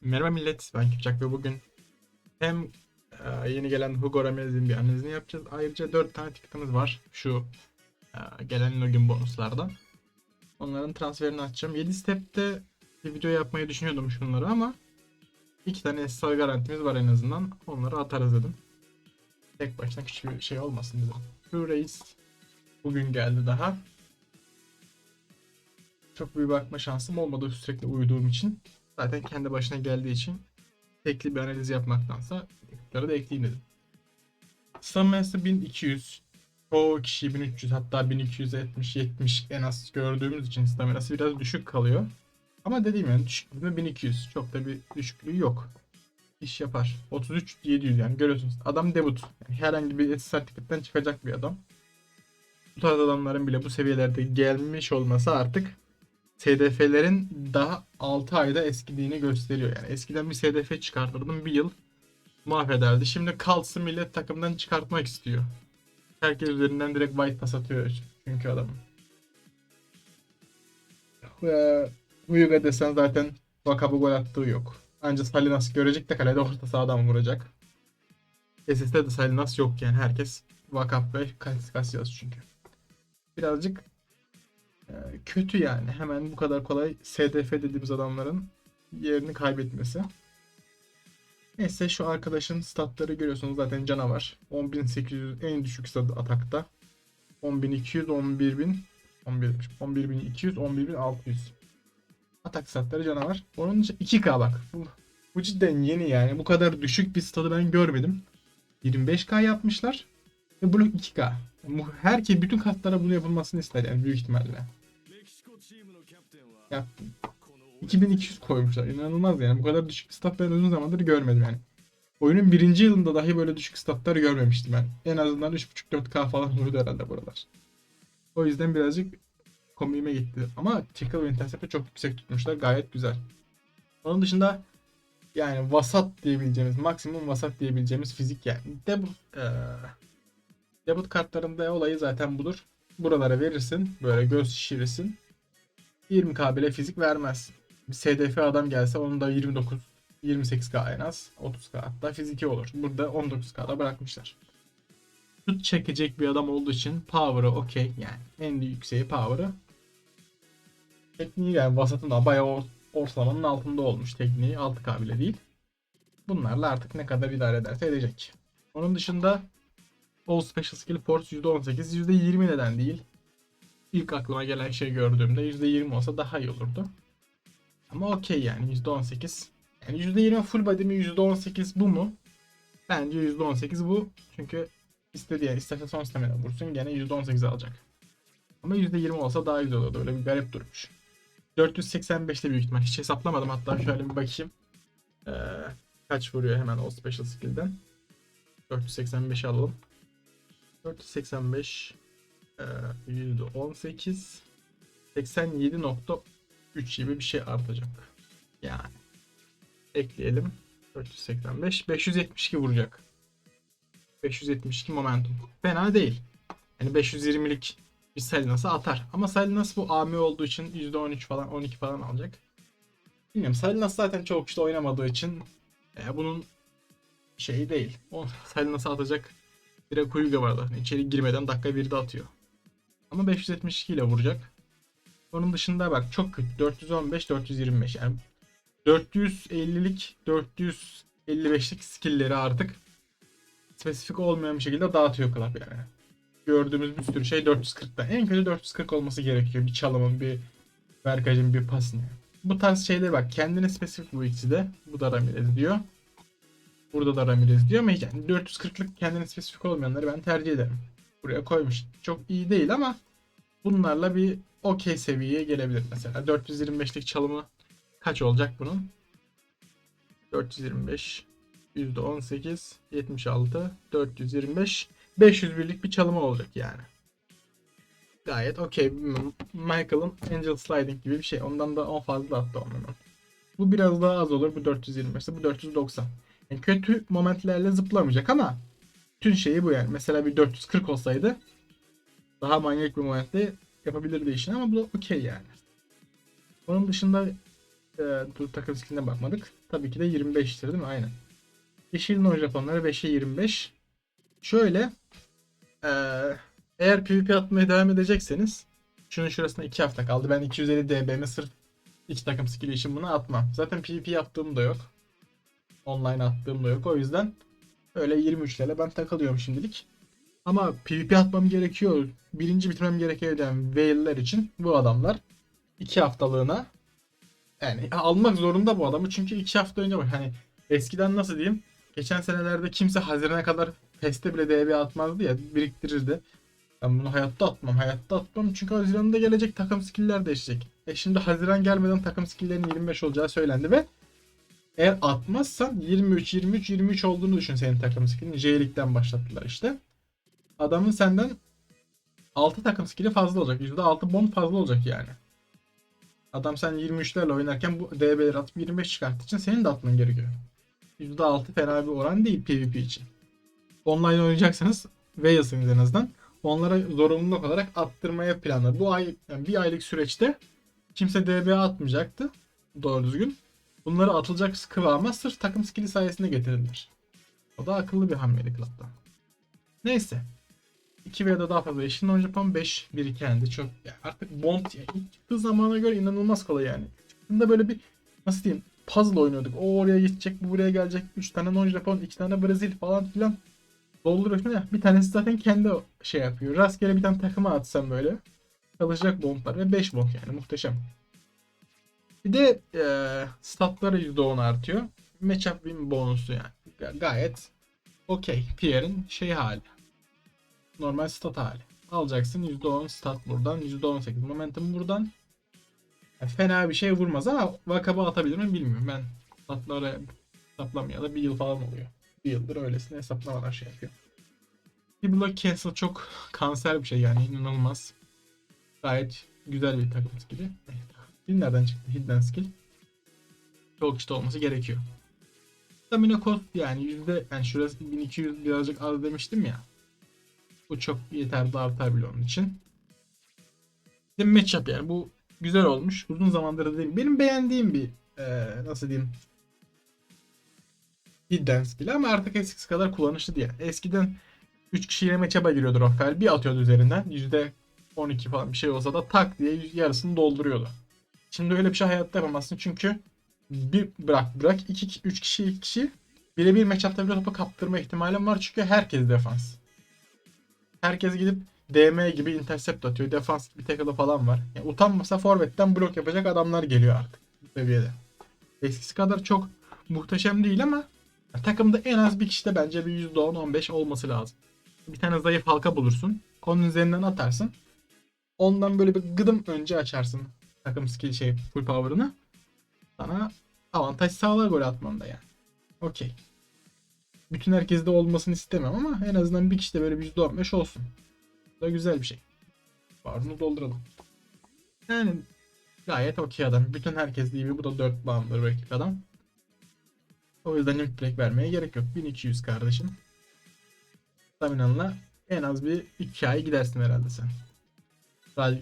Merhaba millet, ben Kipçak ve bugün hem e, yeni gelen Hugo Ramirez'in bir analizini yapacağız. Ayrıca 4 tane ticket'ımız var şu e, gelen login bonuslardan. Onların transferini açacağım. 7 step'te bir video yapmayı düşünüyordum şunları ama iki tane SSL garantimiz var en azından. Onları atarız dedim. Tek başına küçük bir şey olmasın dedim. Şu reis bugün geldi daha. Çok bir bakma şansım olmadı sürekli uyuduğum için. Zaten kendi başına geldiği için tekli bir analiz yapmaktansa tıkları da ekleyeyim dedim. Stammina'sı 1200. Çoğu kişi 1300 hatta 1270 70 en az gördüğümüz için staminası biraz düşük kalıyor. Ama dediğim yani düşüklüğü 1200. Çok da bir düşüklüğü yok. İş yapar. 33 700 yani görüyorsunuz. Adam debut. Yani herhangi bir sertifikatten çıkacak bir adam. Bu tarz adamların bile bu seviyelerde gelmiş olması artık SDF'lerin daha 6 ayda eskidiğini gösteriyor. Yani eskiden bir SDF çıkartırdım bir yıl mahvederdi. Şimdi kalsın millet takımdan çıkartmak istiyor. Herkes üzerinden direkt white pass atıyor çünkü adam. Huyuga desen zaten Vakabı gol attığı yok. Ancak Salinas görecek de kalede orta sahadan vuracak. SS'de de Salinas yok yani herkes Vakap ve Casillas çünkü. Birazcık kötü yani. Hemen bu kadar kolay SDF dediğimiz adamların yerini kaybetmesi. Neyse şu arkadaşın statları görüyorsunuz zaten canavar. 10.800 en düşük stat atakta. 10.200, 11.000 11 11.200, 11.600 Atak statları canavar. Onun için 2K bak. Bu, bu cidden yeni yani. Bu kadar düşük bir stadı ben görmedim. 25K yapmışlar ve blok 2K. Herkes bütün kartlara bunu yapılmasını ister yani büyük ihtimalle. Yaptım. 2200 koymuşlar. İnanılmaz yani. Bu kadar düşük stat ben uzun zamandır görmedim yani. Oyunun birinci yılında dahi böyle düşük statlar görmemiştim ben. En azından 3.5-4K falan olurdu herhalde buralar. O yüzden birazcık komiğime gitti. Ama tackle ve intercept'e çok yüksek tutmuşlar. Gayet güzel. Onun dışında yani vasat diyebileceğimiz, maksimum vasat diyebileceğimiz fizik yani. De ee, debut kartlarında olayı zaten budur. Buralara verirsin. Böyle göz şişirirsin. 20k bile fizik vermez. Bir SDF adam gelse onun da 29 28k en az 30k hatta fiziki olur. Burada 19k'da bırakmışlar. Şut çekecek bir adam olduğu için power'ı okey yani en yükseği power'ı. Tekniği yani vasatında bayağı or- ortalamanın altında olmuş tekniği 6k bile değil. Bunlarla artık ne kadar idare ederse edecek. Onun dışında All Special Skill Force %18 %20 neden değil. İlk aklıma gelen şey gördüğümde %20 olsa daha iyi olurdu. Ama okey yani %18. Yani %20 full body mi %18 bu mu? Bence %18 bu. Çünkü istediği yani isterse son stamina vursun gene %18 alacak. Ama %20 olsa daha güzel olurdu. Öyle bir garip durmuş. 485'te büyük ihtimal. Hiç hesaplamadım hatta şöyle bir bakayım. Ee, kaç vuruyor hemen o special skill'den. 485 alalım. 485 ee, %18 87.3 gibi bir şey artacak. Yani ekleyelim. 485 572 vuracak. 572 momentum. Fena değil. Yani 520'lik bir Salinas'ı atar. Ama Salinas bu AM olduğu için %13 falan 12 falan alacak. Bilmiyorum Salinas zaten çok işte oynamadığı için e, bunun şeyi değil. O Salinas'ı atacak direkt Huyga vardı. Hani içeri girmeden dakika 1'de atıyor. Ama 572 ile vuracak. Onun dışında bak çok kötü. 415 425 yani 450'lik 455'lik skill'leri artık spesifik olmayan bir şekilde dağıtıyor Club yani. Gördüğümüz bir sürü şey 440'ta. En kötü 440 olması gerekiyor. Bir çalımın, bir verkacın, bir pasın. Bu tarz şeyler bak kendine spesifik bu ikisi de. Bu da Ramirez diyor. Burada da Ramirez diyor ama yani 440'lık kendine spesifik olmayanları ben tercih ederim. Buraya koymuş. Çok iyi değil ama bunlarla bir okey seviyeye gelebilir mesela. 425'lik çalımı kaç olacak bunun? 425 %18 76 425 501'lik bir çalımı olacak yani. Gayet okey. Michael'ın Angel Sliding gibi bir şey. Ondan da 10 fazla attı onun. Bu biraz daha az olur. Bu 425 bu 490. Yani kötü momentlerle zıplamayacak ama tüm şeyi bu yani. Mesela bir 440 olsaydı daha manyak bir momentle yapabilirdi işini ama bu okey yani. Onun dışında Ee, dur takım skilline bakmadık. Tabii ki de 25'tir değil mi? Aynen. Yeşilin o Japonları 5'e 25. Şöyle ee, eğer PvP atmaya devam edecekseniz şunun şurasına 2 hafta kaldı. Ben 250 DB'mi sırf iki takım skill'i için bunu atmam. Zaten PvP yaptığım da yok. Online attığım da yok. O yüzden öyle 23'lerle ben takılıyorum şimdilik. Ama PvP atmam gerekiyor. Birinci bitirmem gerekiyor diyen Whale'ler için bu adamlar 2 haftalığına yani almak zorunda bu adamı çünkü 2 hafta önce bak hani eskiden nasıl diyeyim geçen senelerde kimse Haziran'a kadar Feste bile DB atmazdı ya biriktirirdi. Ben bunu hayatta atmam hayatta atmam çünkü Haziran'da gelecek takım skill'ler değişecek. E şimdi Haziran gelmeden takım skill'lerin 25 olacağı söylendi ve eğer atmazsan 23 23 23 olduğunu düşün senin takım skill'in. J League'den başlattılar işte. Adamın senden 6 takım skill'i fazla olacak. %6 bomb fazla olacak yani. Adam sen 23'lerle oynarken bu DB'leri atıp 25 çıkarttığı için senin de atman gerekiyor. %6 fena bir oran değil PvP için. Online oynayacaksanız Veil'siniz en azından. Onlara zorunluluk olarak attırmaya planladı. Bu ay yani bir aylık süreçte kimse DB atmayacaktı. Doğru düzgün. Bunları atılacak kıvama sırf takım skill'i sayesinde getirildiler. O da akıllı bir hamleydi Club'dan. Neyse. 2 veya da daha fazla eşin oyuncu yapan 5 1 kendi çok yani artık Bond yani ilk çıktığı zamana göre inanılmaz kolay yani. Çıktığında böyle bir nasıl diyeyim puzzle oynuyorduk. O oraya gidecek, bu buraya gelecek. 3 tane non Japon, 2 tane Brezil falan filan. Dolduruyorsun ya. Bir tanesi zaten kendi şey yapıyor. Rastgele bir tane takıma atsam böyle. Çalışacak bomblar ve 5 bomb yani muhteşem. Bir de e, statları %10 artıyor. Matchup win bonusu yani. Ga- gayet okey. Pierre'in şey hali. Normal stat hali. Alacaksın %10 stat buradan. %18 momentum buradan. Yani fena bir şey vurmaz ama vakaba atabilir mi bilmiyorum. Ben statları hesaplamaya bir yıl falan oluyor. Bir yıldır öylesine hesaplamalar şey yapıyor. Bir block cancel çok kanser bir şey yani inanılmaz. Gayet güzel bir takım skill'i. Skill nereden çıktı? Hidden skill. Çok işte olması gerekiyor. Stamina cost yani yüzde yani şurası 1200 birazcık az demiştim ya. Bu çok yeterli artar onun için. Bir matchup yani bu güzel olmuş. Uzun zamandır da değil. Benim beğendiğim bir eee, nasıl diyeyim Hidden skill ama artık eskisi kadar kullanışlı değil. Eskiden 3 kişiyle matchup'a giriyordu Rafael. Bir atıyordu üzerinden. %12 falan bir şey olsa da tak diye yarısını dolduruyordu. Şimdi öyle bir şey hayatta yapamazsın çünkü bir bırak bırak 2 3 kişi 2 kişi birebir matchup'ta bile topu kaptırma ihtimalim var çünkü herkes defans. Herkes gidip DM gibi intercept atıyor. Defans bir tackle'ı falan var. Yani utanmasa forvetten blok yapacak adamlar geliyor artık bu seviyede. Eskisi kadar çok muhteşem değil ama takımda en az bir kişi de bence bir %10-15 olması lazım. Bir tane zayıf halka bulursun. Onun üzerinden atarsın. Ondan böyle bir gıdım önce açarsın takım skill şey full power'ını. Sana avantaj sağlar gol atmanda yani. Okey. Bütün herkeste olmasını istemem ama en azından bir kişi de böyle bir %15 olsun. Bu da güzel bir şey. Barını dolduralım. Yani gayet okey adam. Bütün herkes gibi bu da 4 bağımdır rakip adam. O yüzden limit break vermeye gerek yok. 1200 kardeşim. Staminanla en az bir 2 ay gidersin herhalde sen.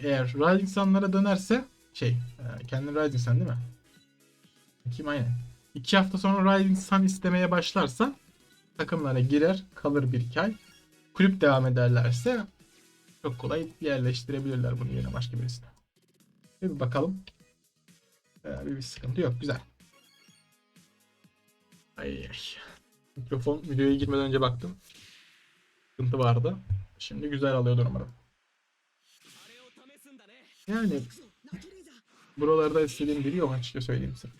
Eğer Rising Sun'lara dönerse şey e, kendin Rising Sun değil mi? Kim aynen. 2 hafta sonra Rising Sun istemeye başlarsa takımlara girer kalır bir iki ay. Kulüp devam ederlerse çok kolay yerleştirebilirler bunu yerine başka birisine. Bir bakalım. Ee, bir, bir sıkıntı yok. Güzel. Ay ay. Mikrofon videoya girmeden önce baktım. Sıkıntı vardı. Şimdi güzel alıyordur umarım. Yani buralarda istediğim biri yok açıkça söyleyeyim size.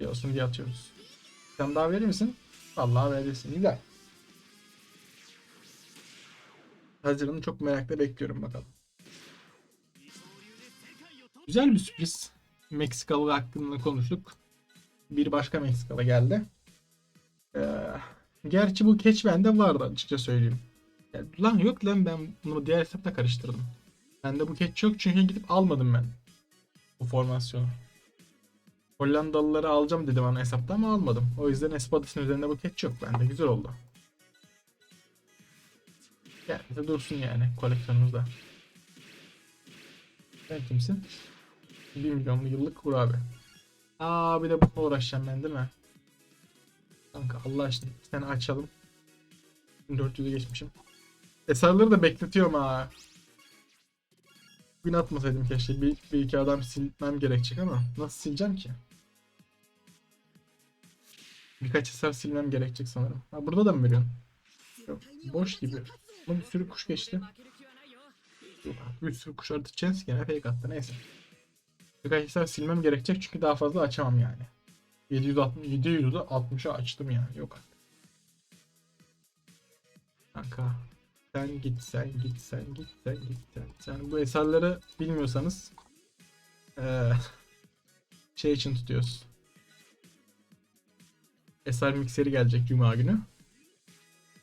Bir olsun diye atıyoruz. Sen daha verir misin? Vallahi verirsin. Güzel. Haziran'ı çok merakla bekliyorum bakalım. Güzel bir sürpriz. Meksikalı hakkında konuştuk. Bir başka Meksikalı geldi. Ee, gerçi bu catch bende vardı açıkça söyleyeyim. Ya, lan yok lan ben bunu diğer hesapla karıştırdım. Bende bu catch yok çünkü gidip almadım ben. Bu formasyonu. Hollandalıları alacağım dedim ana hesapta ama almadım. O yüzden Espadas'ın üzerinde bu catch yok. Bende güzel oldu. Geldi dursun yani koleksiyonumuzda. Sen kimsin? 1 milyonlu yıllık kur abi. Aa bir de bununla uğraşacağım ben değil mi? Kanka Allah aşkına bir tane açalım. 400'ü geçmişim. Eserleri de bekletiyorum ha. Bugün atmasaydım keşke. Bir, bir iki adam silmem gerekecek ama nasıl sileceğim ki? Birkaç eser silmem gerekecek sanırım. Ha burada da mı veriyorsun? Yok, boş gibi. Ama bir sürü kuş geçti. Yok, bir sürü kuş artık chance gene fake attı neyse. Birkaç eser silmem gerekecek çünkü daha fazla açamam yani. 760 700'ü 60'a açtım yani yok artık. Kanka sen git sen git sen git sen git sen. Sen bu eserleri bilmiyorsanız eee, şey için tutuyoruz. Eser mikseri gelecek cuma günü.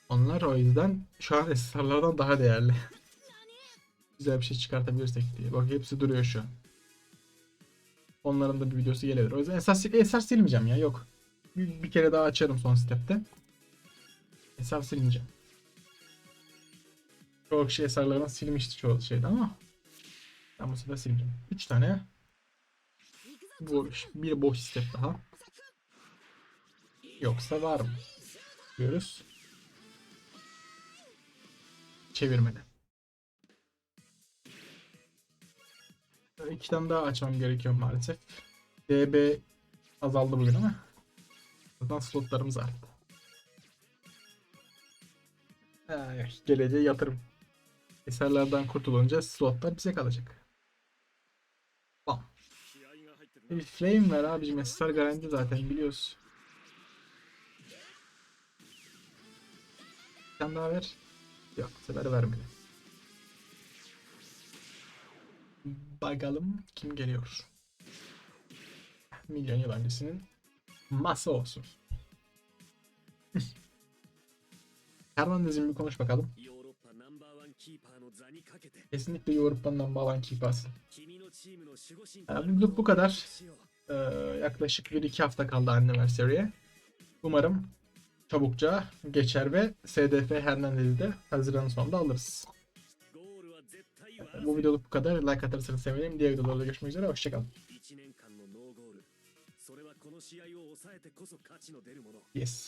Onlar o yüzden şu an eserlerden daha değerli. Güzel bir şey çıkartabilirsek diye. Bak hepsi duruyor şu an. Onların da bir videosu gelebilir. O yüzden esas eser silmeyeceğim ya yok. Bir, bir kere daha açarım son stepte. Eser silmeyeceğim. Çoğu kişi eserlerini silmişti çoğu şeyde ama ben bu sefer silmeyeceğim. 3 tane boş, bir boş step daha. Yoksa var mı? Diyoruz. Çevirmeden. İki tane daha açmam gerekiyor maalesef. DB azaldı bugün ama. Buradan slotlarımız arttı. Ay, geleceğe yatırım. Eserlerden kurtulunca slotlar bize kalacak. Bam. Bir frame ver abicim. Eser garanti zaten biliyoruz. Bir tane daha ver. Yok sefer vermedi. Bakalım kim geliyor. Milyon yılancısının masa olsun. Hernandez'in bir konuş bakalım. Kesinlikle Avrupa'nın falan kibas. Yani bugünlük bu kadar. Ee, yaklaşık 1-2 hafta kaldı anniversary'e. Umarım çabukça geçer ve SDF Hernandez'i de Haziran'ın sonunda alırız. Ee, bu videoluk bu kadar. Like atarsanız sevinirim. Diğer videolarda görüşmek üzere. Hoşçakalın. Yes.